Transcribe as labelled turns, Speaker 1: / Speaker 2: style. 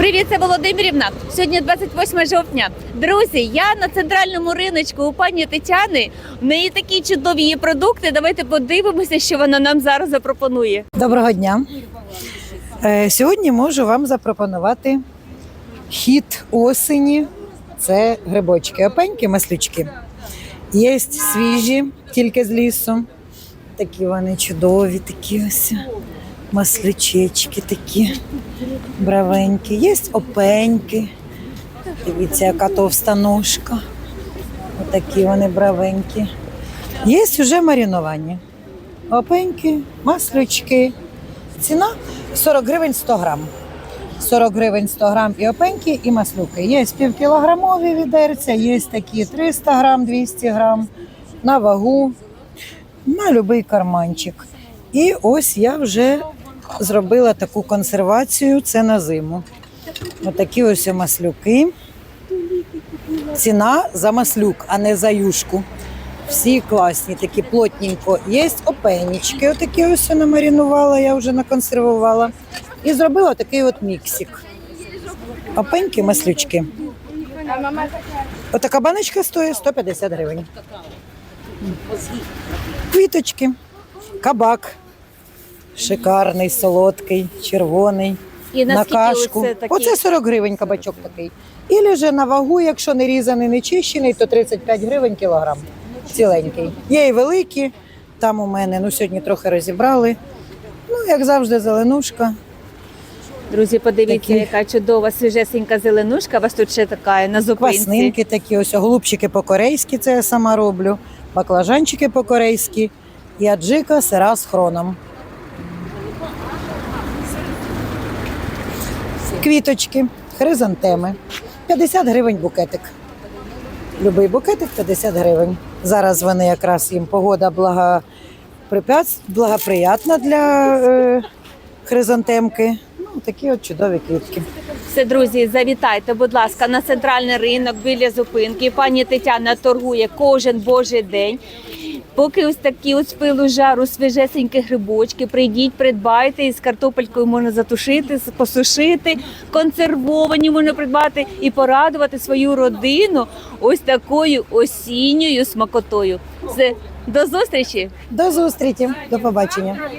Speaker 1: Привіт, це Володимирівна. Сьогодні 28 жовтня. Друзі, я на центральному риночку у пані Тетяни. В неї такі чудові є продукти. Давайте подивимося, що вона нам зараз запропонує.
Speaker 2: Доброго дня. Е, Сьогодні можу вам запропонувати хід осені. Це грибочки, опеньки, маслючки. Є свіжі, тільки з лісу. Такі вони чудові, такі ось маслючечки такі бравенькі. Є опеньки. Дивіться, яка товста ножка. Отакі вони бравенькі. Є вже мариновані. Опеньки, маслючки. Ціна 40 гривень 100 грам. 40 гривень 100 грам і опеньки, і маслюки. Є півкілограмові відерця, є такі 300 грам, 200 грам на вагу, на будь-який карманчик. І ось я вже зробила таку консервацію, це на зиму. Отакі ось маслюки. Ціна за маслюк, а не за юшку. Всі класні, такі плотненько. Є опенічки, отакі ось я намаринувала, я вже наконсервувала. І зробила такий от міксик. Опеньки, маслючки. Отака баночка стоїть 150 гривень. Квіточки, кабак. Шикарний, солодкий, червоний.
Speaker 1: І
Speaker 2: на кашку.
Speaker 1: оце такі?
Speaker 2: Оце 40 гривень кабачок такий. І лежить на вагу, якщо не різаний, не чищений, то 35 гривень кілограм. Ціленький. Є і великі, там у мене, ну сьогодні трохи розібрали. Ну, як завжди, зеленушка.
Speaker 1: Друзі, подивіться,
Speaker 2: Такі.
Speaker 1: яка чудова свіжесенька зеленушка. У вас тут ще така на зупинці.
Speaker 2: Кваснинки такі, ось голубчики по-корейськи, це я сама роблю. Баклажанчики по-корейськи. І аджика сира з хроном. Квіточки, хризантеми. 50 гривень букетик. Любий букетик 50 гривень. Зараз вони якраз їм погода благоприятна для е... хризантемки. Ну, такі от чудові квітки.
Speaker 1: Все, друзі, завітайте, будь ласка, на центральний ринок біля зупинки. Пані Тетяна торгує кожен божий день. Поки ось такі ось пилу жару свіжесенькі грибочки, прийдіть, придбайте, і з картопелькою можна затушити, посушити, консервовані можна придбати і порадувати свою родину ось такою осінньою смакотою. Це до зустрічі!
Speaker 2: До зустрічі, до побачення.